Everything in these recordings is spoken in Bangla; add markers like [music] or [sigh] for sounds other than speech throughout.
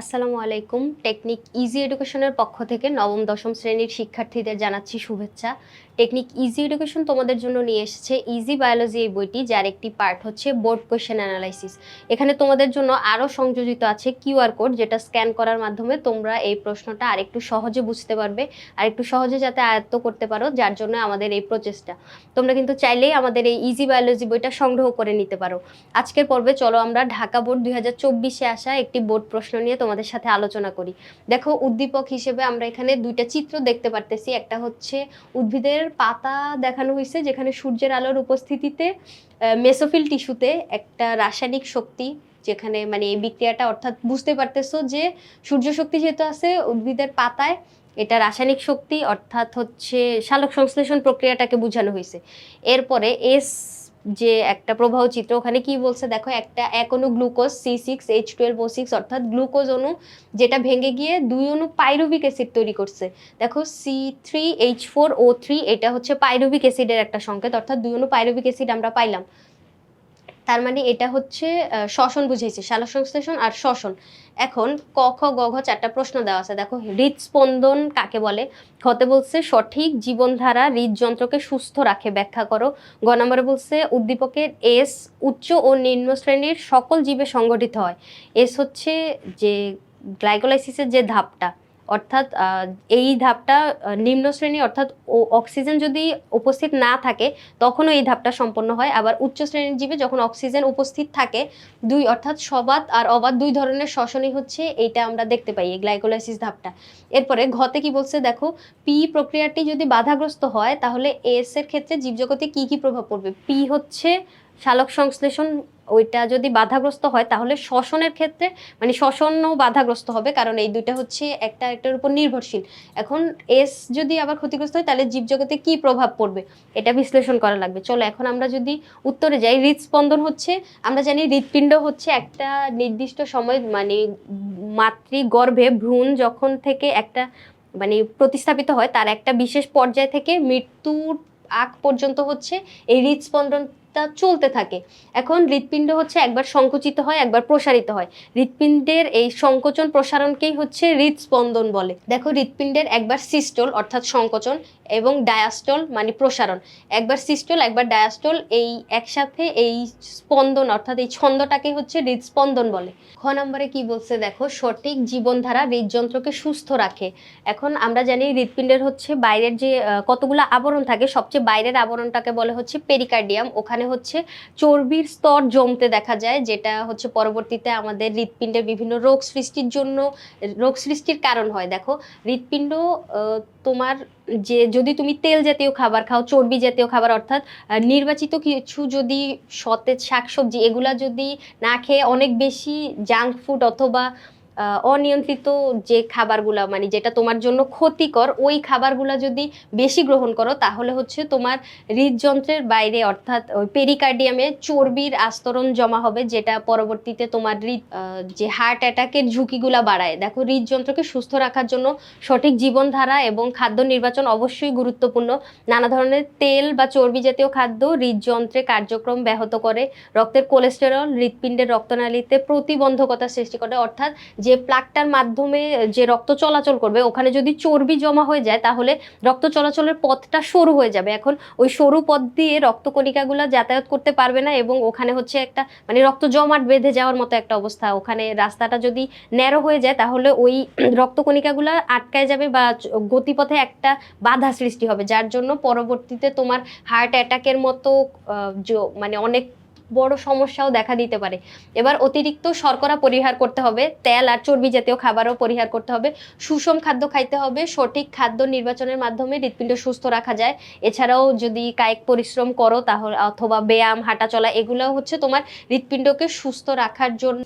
আসসালামু আলাইকুম। টেকনিক ইজি এডুকেশনের পক্ষ থেকে নবম, দশম শ্রেণির শিক্ষার্থীদের জানাচ্ছি শুভেচ্ছা। টেকনিক ইজি এডুকেশন তোমাদের জন্য নিয়ে এসেছে ইজি বায়োলজি এই বইটি, যার একটি পার্ট হচ্ছে বোর্ড কোয়েশ্চেন অ্যানালাইসিস। এখানে তোমাদের জন্য আরও সংযোজিত আছে কিউআর কোড, যেটা স্ক্যান করার মাধ্যমে তোমরা এই প্রশ্নটা আরেকটু সহজে বুঝতে পারবে আর একটু সহজে যাতে আয়ত্ত করতে পারো, যার জন্য আমাদের এই প্রচেষ্টা। তোমরা কিন্তু চাইলেই আমাদের এই ইজি বায়োলজি বইটা সংগ্রহ করে নিতে পারো। আজকের পর্বে চলো আমরা ঢাকা বোর্ড দুই হাজার চব্বিশে আসা একটি বোর্ড প্রশ্ন নিয়ে তোমাদের সাথে আলোচনা করি। দেখো, উদ্দীপক হিসেবে আমরা এখানে দুইটা চিত্র দেখতে পারতেছি। একটা হচ্ছে উদ্ভিদের পাতা দেখানো হয়েছে যেখানে সূর্যের আলোর উপস্থিতিতে মেসোফিল টিস্যুতে একটা রাসায়নিক শক্তি, যেখানে মানে এই বিক্রিয়াটা অর্থাৎ বুঝতে পারতেছো যে সূর্য শক্তি যেহেতু আছে, উদ্ভিদের পাতায় এটা রাসায়নিক শক্তি অর্থাৎ হচ্ছে সালোক সংশ্লেষণ প্রক্রিয়াটাকে বোঝানো হয়েছে এরপরে এস যে একটা প্রবাহ চিত্র, ওখানে কি বলছে? দেখো, একটা, এক অনু glucose, C six, H twelve O six, অর্থাৎ গ্লুকোজ অনু যেটা ভেঙে গিয়ে দুই অনু পাইরুভিক অ্যাসিড তৈরি করছে। দেখো, C three H four O three, এটা হচ্ছে পাইরুভিক অ্যাসিডের একটা সংকেত, অর্থাৎ দুই অনু পাইরুভিক অ্যাসিড আমরা পাইলাম। তার মানে এটা হচ্ছে শ্বসন বুঝেছি সালোক সংশ্লেষণ আর শ্বসন। এখন ক, খ, গ, ঘ চারটা প্রশ্ন দেওয়া আছে। দেখো হৃদস্পন্দন কাকে বলে? হতে বলছে, সঠিক জীবনধারা হৃদযন্ত্রকে সুস্থ রাখে, ব্যাখ্যা করো। গ নম্বরে বলছে উদ্দীপকের এস, উচ্চ ও নিম্ন শ্রেণির সকল জীবে সংগঠিত হয়। এস হচ্ছে যে, গ্লাইকোলাইসিসের যে ধাপটা অর্থাৎ এই ধাপটা নিম্ন শ্রেণি অর্থাৎ অক্সিজেন যদি উপস্থিত না থাকে, তখনও এই ধাপটা সম্পন্ন হয়। আবার উচ্চ শ্রেণির জীবে যখন অক্সিজেন উপস্থিত থাকে, দুই অর্থাৎ সবাত আর অবাত দুই ধরনের শ্বসনই হচ্ছে এইটা আমরা দেখতে পাই, এই গ্লাইকোলাইসিস ধাপটা। এরপরে ঘতে কি বলছে? দেখো, পি প্রক্রিয়াটি যদি বাধাগ্রস্ত হয়, তাহলে এস এর ক্ষেত্রে জীবজগতে কি কি প্রভাব পড়বে? পি হচ্ছে সালোক সংশ্লেষণ ওইটা যদি বাধাগ্রস্ত হয়, তাহলে শ্বসনের ক্ষেত্রে মানে শ্বসনও বাধাগ্রস্ত হবে। কারণ এই দুইটা হচ্ছে একটা একটার উপর নির্ভরশীল। এখন এস যদি আবার ক্ষতিগ্রস্ত হয়, তাহলে জীবজগতে কি প্রভাব পড়বে? এটা বিশ্লেষণ করা লাগবে। চলো, এখন আমরা যদি উত্তরে যাই হৃদস্পন্দন হচ্ছে, আমরা জানি হৃৎপিণ্ড হচ্ছে একটা নির্দিষ্ট সময় মানে মাতৃগর্ভে ভ্রূণ যখন থেকে একটা মানে প্রতিস্থাপিত হয়, তার একটা বিশেষ পর্যায় থেকে মৃত্যুর আগ পর্যন্ত হচ্ছে এই হৃদস্পন্দনটা চলতে থাকে। এখন হৃৎপিণ্ড হচ্ছে একবার সংকুচিত হয়, একবার প্রসারিত হয়। হৃৎপিণ্ডের এই সংকোচন প্রসারণকেই হচ্ছে হৃদস্পন্দন বলে। দেখো, হৃৎপিণ্ডের একবার সিস্টল অর্থাৎ সংকোচন এবং ডায়াস্টল মানে প্রসারণ। একবার সিস্টল, একবার ডায়াস্টল, এই একসাথে এই স্পন্দন অর্থাৎ এই ছন্দটাকে হচ্ছে হৃদস্পন্দন বলে। খ নম্বরে কি বলছে? দেখো, সঠিক জীবনধারা হৃদযন্ত্রকে সুস্থ রাখে। এখন আমরা জানি হৃৎপিণ্ডের হচ্ছে বাইরের যে কতগুলো আবরণ থাকে, সবচেয়ে বাইরের আবরণটাকে বলে হচ্ছে পেরিকার্ডিয়াম ওখানে হচ্ছে চর্বির স্তর জমতে দেখা যায়, যেটা হচ্ছে পরবর্তীতে আমাদের হৃৎপিণ্ডের বিভিন্ন রোগ সৃষ্টির জন্য, রোগ সৃষ্টির কারণ হয়। দেখো, হৃৎপিণ্ড তোমার যে, যদি তুমি তেল জাতীয় খাবার খাও, চর্বি জাতীয় খাবার অর্থাৎ নির্বাচিত কিছু যদি সতেজ শাকসবজি, এগুলা যদি না খেয়ে অনেক বেশি জাঙ্ক ফুড অথবা অনিয়ন্ত্রিত যে খাবারগুলো মানে যেটা তোমার জন্য ক্ষতিকর, ওই খাবারগুলো যদি বেশি গ্রহণ করো, তাহলে হচ্ছে তোমার হৃদযন্ত্রের বাইরে, অর্থাৎ ওই পেরিকার্ডিয়ামে চর্বির আস্তরণ জমা হবে, যেটা পরবর্তীতে তোমার হৃদ যে হার্ট অ্যাটাকের ঝুঁকিগুলা বাড়ায়। দেখো, হৃদযন্ত্রকে সুস্থ রাখার জন্য সঠিক জীবনধারা এবং খাদ্য নির্বাচন অবশ্যই গুরুত্বপূর্ণ। নানা ধরনের তেল বা চর্বি জাতীয় খাদ্য হৃদযন্ত্রে কার্যক্রম ব্যাহত করে। রক্তের কোলেস্টেরল হৃৎপিণ্ডের রক্তনালীতে প্রতিবন্ধকতা সৃষ্টি করে, অর্থাৎ যে প্লাকটার মাধ্যমে, যে রক্ত চলাচল করবে, ওখানে যদি চর্বি জমা হয়ে যায়, তাহলে রক্ত চলাচলের পথটা সরু হয়ে যাবে। এখন ওই সরু পথ দিয়ে রক্তকণিকাগুলো যাতায়াত করতে পারবে না এবং ওখানে হচ্ছে একটা মানে রক্ত জমাট বেঁধে যাওয়ার মতো একটা অবস্থা। ওখানে রাস্তাটা যদি ন্যারো হয়ে যায়, তাহলে ওই [clears throat] রক্তকণিকাগুলো আটকায় যাবে বা গতিপথে একটা বাধা সৃষ্টি হবে, যার জন্য পরবর্তীতে তোমার হার্ট অ্যাটাকের মতো মানে অনেক বড় সমস্যাও দেখা দিতে পারে। এবার অতিরিক্ত শর্করা পরিহার করতে হবে, তেল আর চর্বি জাতীয় খাবারও পরিহার করতে হবে, সুষম খাদ্য খাইতে হবে, সঠিক খাদ্য নির্বাচনের মাধ্যমে হৃৎপিণ্ড সুস্থ রাখা যায়। এছাড়াও যদি কায়িক পরিশ্রম করো তাহলে, অথবা ব্যায়াম, হাঁটা চলা এগুলো হচ্ছে তোমার হৃৎপিণ্ডকে সুস্থ রাখার জন্য।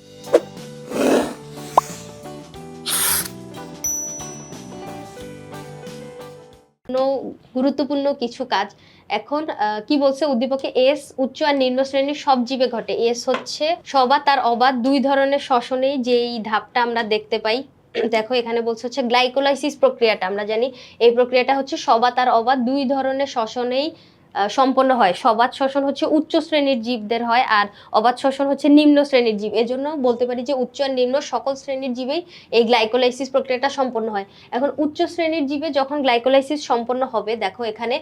গুরুত্বপূর্ণ কিছু কাজ এখন কি বলছে উদ্দীপকে? এস উচ্চ আর নিম্ন শ্রেণির সব জীবে ঘটে। এস হচ্ছে সবাত আর অবাত, দুই ধরনের শ্বসনেই যেই ধাপটা আমরা দেখতে পাই। দেখো, এখানে বলছে হচ্ছে গ্লাইকোলাইসিস প্রক্রিয়াটা, আমরা জানি। এই প্রক্রিয়াটা হচ্ছে সবাত আর অবাত, দুই ধরনের শ্বসনেই সম্পন্ন হয়। সবাত শ্বসন হচ্ছে উচ্চ শ্রেণির জীবদের হয় আর অবাত শ্বসন হচ্ছে নিম্ন শ্রেণির জীব। এজন্য বলতে পারি যে উচ্চ আর নিম্ন সকল শ্রেণির জীবেই এই গ্লাইকোলাইসিস প্রক্রিয়াটা সম্পন্ন হয়। এখন উচ্চ শ্রেণির জীবে যখন গ্লাইকোলাইসিস সম্পন্ন হবে, দেখো এখানে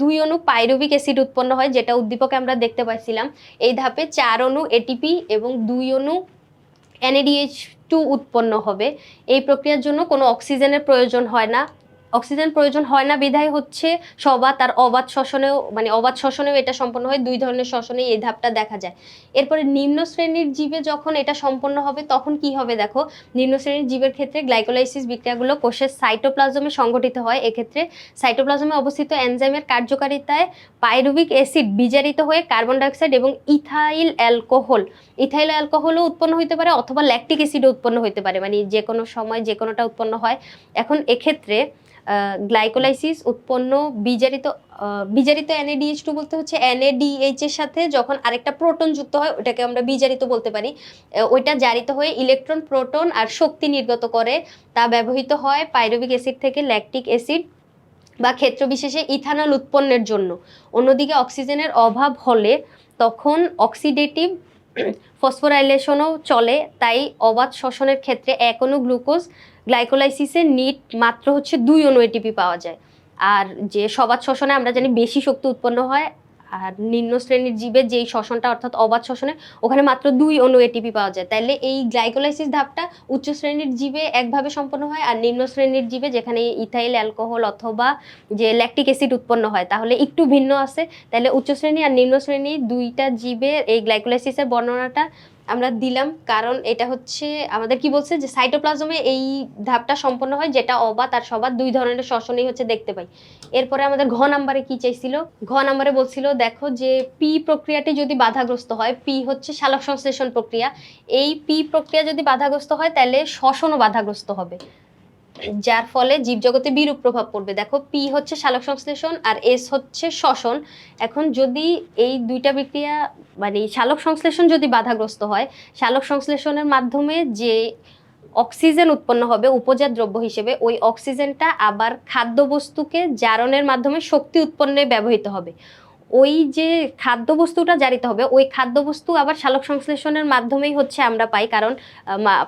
দুই অণু পাইরুবিক অ্যাসিড উৎপন্ন হয়, যেটা উদ্দীপকে আমরা দেখতে পাইছিলাম। এই ধাপে চার অণু এটিপি এবং দুই অণু এনএডিএইচ টু উৎপন্ন হবে। এই প্রক্রিয়ার জন্য কোনো অক্সিজেনের প্রয়োজন হয় না। অক্সিজেন প্রয়োজন হয় না, বিধায় হচ্ছে সবাত আর অবাধ শ্বসনেও মানে অবাধ শ্বসনেও এটা সম্পন্ন হয়, দুই ধরনের শ্বসনে এই ধাপটা দেখা যায়। এরপরে নিম্ন শ্রেণির জীবে যখন এটা সম্পন্ন হবে, তখন কি হবে দেখো? নিম্ন শ্রেণির জীবের ক্ষেত্রে গ্লাইকোলাইসিস বিক্রিয়াগুলো কোষের সাইটোপ্লাজমে সংগঠিত হয়। এক্ষেত্রে সাইটোপ্লাজমে অবস্থিত এনজাইমের কার্যকারিতায় পাইরুবিক অ্যাসিড বিজারিত হয়ে কার্বন ডাইঅক্সাইড এবং ইথাইল অ্যালকোহল। ইথাইল অ্যালকোহলও উৎপন্ন হতে পারে অথবা ল্যাকটিক অ্যাসিডও উৎপন্ন হতে পারে। মানে যে কোনো সময় যে কোনোটা উৎপন্ন হয়। এখন এক্ষেত্রে গ্লাইকোলাইসিস উৎপন্ন বিজারিত বিজারিত এনএডিএইচ টু বলতে হচ্ছে এনএডিএইচ এর সাথে যখন আরেকটা প্রোটন যুক্ত হয়, ওটাকে আমরা বিজারিত বলতে পারি। ওইটা জারিত হয়ে ইলেকট্রন প্রোটন আর শক্তি নির্গত করে। তা ব্যবহৃত হয় পাইরুবিক অ্যাসিড থেকে ল্যাকটিক অ্যাসিড বা ক্ষেত্র বিশেষে ইথানল উৎপন্নের জন্য। অন্যদিকে অক্সিজেনের অভাব হলে তখন অক্সিডেটিভ ফসফোরাইলেশনও চলে, তাই অবাধ শ্বসনের ক্ষেত্রে অণু গ্লুকোজ গ্লাইকোলাইসিসের নিট মাত্র হচ্ছে দুই অণু এটিপি পাওয়া যায়। আর যে সবাদ শ্বসনে আমরা জানি বেশি শক্তি উৎপন্ন হয়, আর নিম্ন শ্রেণির জীবের যেই শ্বসনটা অর্থাৎ অবাধ শ্বসনে, ওখানে মাত্র দুই অণু এটিপি পাওয়া যায়। তাইলে এই গ্লাইকোলাইসিস ধাপটা উচ্চ শ্রেণির জীবে একভাবে সম্পন্ন হয়, আর নিম্ন শ্রেণির জীবে যেখানে ইথাইল, অ্যালকোহল অথবা যে ল্যাকটিক অ্যাসিড উৎপন্ন হয়, তাহলে একটু ভিন্ন আছে। তাহলে উচ্চ শ্রেণি আর নিম্ন শ্রেণি দুইটা জীবে এই গ্লাইকোলাইসিসের বর্ণনাটা আমরা দিলাম, কারণ এটা হচ্ছে আমাদের কি বলছে যে সাইটোপ্লাজমে এই ধাপটা সম্পন্ন হয় যেটা অবাত আর সবাত দুই ধরনের শ্বসনেই হচ্ছে দেখতে পাই। এরপরে আমাদের ঘ নাম্বারে কি চাইছিল? ঘ নাম্বারে বলছিল, দেখো যে পি প্রক্রিয়াটি যদি বাধাগ্রস্ত হয় পি হচ্ছে শালক সংশ্লেষণ প্রক্রিয়া। এই পি প্রক্রিয়া যদি বাধাগ্রস্ত হয়, তাহলে শ্বসনও বাধাগ্রস্ত হবে। যার ফলে জীবজগতে বিরূপ প্রভাব পড়বে। দেখো পি হচ্ছে সালোক সংশ্লেষণ আর এস হচ্ছে শ্বসন। এখন যদি এই দুইটা বিক্রিয়া মানে সালোক সংশ্লেষণ যদি বাধাগ্রস্ত হয়, সালোক সংশ্লেষণের মাধ্যমে যে অক্সিজেন উৎপন্ন হবে উপজাত দ্রব্য হিসেবে, ওই অক্সিজেনটা আবার খাদ্যবস্তুকে জারণের মাধ্যমে শক্তি উৎপন্নে ব্যবহৃত হবে। ওই যে খাদ্যবস্তুটা জারিত হবে, ওই খাদ্যবস্তু আবার সালোক সংশ্লেষণের মাধ্যমেই হচ্ছে আমরা পাই। কারণ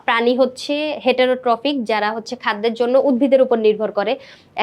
প্রাণী হচ্ছে হেটেরোট্রফিক যারা হচ্ছে খাদ্যের জন্য উদ্ভিদের উপর নির্ভর করে।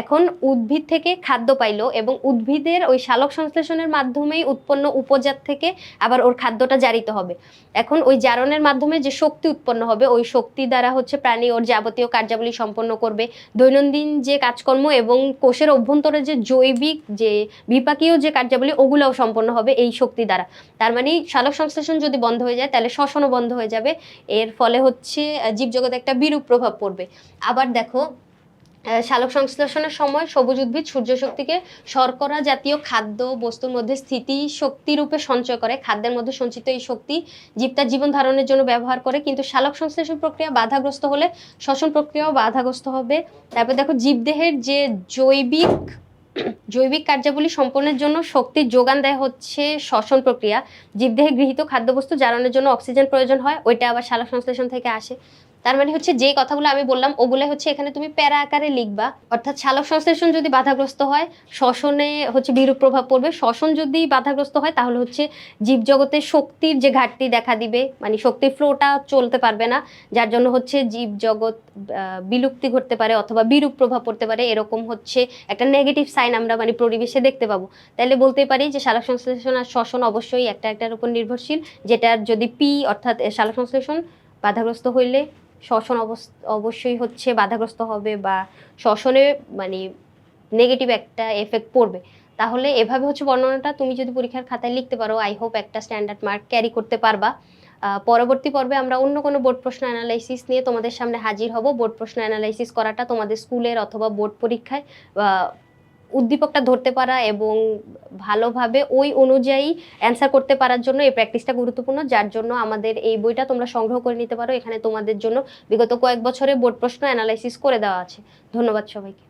এখন উদ্ভিদ থেকে খাদ্য পাইলো এবং উদ্ভিদের ওই সালোক সংশ্লেষণের মাধ্যমেই উৎপন্ন উপজাত থেকে আবার ওর খাদ্যটা জারিত হবে। এখন ওই জারণের মাধ্যমে যে শক্তি উৎপন্ন হবে, ওই শক্তি দ্বারা হচ্ছে প্রাণী ওর যাবতীয় কার্যাবলী সম্পন্ন করবে। দৈনন্দিন যে কাজকর্ম এবং কোষের অভ্যন্তরে যে জৈবিক, যে বিপাকীয় যে কার্যাবলী ওগুলোও সম্পন্ন হবে এই শক্তি দ্বারা। তার মানে সালোক সংশ্লেষণ যদি বন্ধ হয়ে যায়, তাহলে শ্বসনও বন্ধ হয়ে যাবে। এর ফলে হচ্ছে জীবজগতে একটা বিরূপ প্রভাব পড়বে। আবার দেখো শালক সংশ্লেষণের সময় সবুজ উদ্ভিদ সূর্য শক্তিকে শর্করা জাতীয় খাদ্য বস্তুর মধ্যে স্থিতি শক্তি রূপে সঞ্চয় করে। খাদ্যের মধ্যে সঞ্চিত এই শক্তি জীব তার জীবন ধারণের জন্য ব্যবহার করে। কিন্তু সালোক সংশ্লেষণ প্রক্রিয়া বাধাগ্রস্ত হলে শ্বসন প্রক্রিয়াও বাধাগ্রস্ত হবে। তারপর দেখো, জীবদেহের যে জৈবিক জৈবিক কার্যাবলী সম্পন্নের জন্য শক্তির যোগান দেয় হচ্ছে শ্বসন প্রক্রিয়া। জীবদেহে গৃহীত খাদ্যবস্তু জ্বালানোর জন্য অক্সিজেন প্রয়োজন হয়, ওইটা আবার সালা সংশ্লেষণ থেকে আসে। তার মানে হচ্ছে যে কথাগুলো আমি বললাম ওগুলো হচ্ছে এখানে তুমি প্যারা আকারে লিখবা। অর্থাৎ সালোক সংশ্লেষণ যদি বাধাগ্রস্ত হয়, শ্বসনে হচ্ছে বিরূপ প্রভাব পড়বে। শ্বসন যদি বাধাগ্রস্ত হয়, তাহলে হচ্ছে জীবজগতে শক্তির যে ঘাটতি দেখা দিবে মানে শক্তির ফ্লোটা চলতে পারবে না। যার জন্য হচ্ছে জীবজগৎ বিলুপ্তি ঘটতে পারে অথবা বিরূপ প্রভাব পড়তে পারে। এরকম হচ্ছে একটা নেগেটিভ সাইন আমরা মানে পরিবেশে দেখতে পাবো। তাহলে বলতেই পারি যে সালোক সংশ্লেষণ আর শ্বসন অবশ্যই একটা একটার উপর নির্ভরশীল। যেটার যদি পি অর্থাৎ, এ সালোক সংশ্লেষণ বাধাগ্রস্ত হইলে শ্বসন অবশ্যই হচ্ছে বাধাগ্রস্ত হবে বা শ্বসনে মানে নেগেটিভ একটা এফেক্ট পড়বে। তাহলে এভাবে হচ্ছে বর্ণনাটা তুমি যদি পরীক্ষার খাতায় লিখতে পারো আই হোপ একটা স্ট্যান্ডার্ড মার্ক ক্যারি করতে পারবা। পরবর্তী পর্বে আমরা অন্য কোনো বোর্ড প্রশ্ন অ্যানালাইসিস নিয়ে তোমাদের সামনে হাজির হব। বোর্ড প্রশ্ন অ্যানালাইসিস করাটা তোমাদের স্কুলের অথবা বোর্ড পরীক্ষায় উদ্দীপকটা ধরতে পারা এবং ভালোভাবে ওই অনুযায়ী অ্যান্সার করতে পারার জন্য এই প্র্যাকটিসটা গুরুত্বপূর্ণ, যার জন্য আমাদের এই বইটা তোমরা সংগ্রহ করে নিতে পারো। এখানে তোমাদের জন্য বিগত কয়েক বছরে বোর্ড প্রশ্ন অ্যানালাইসিস করে দেওয়া আছে। ধন্যবাদ সবাইকে।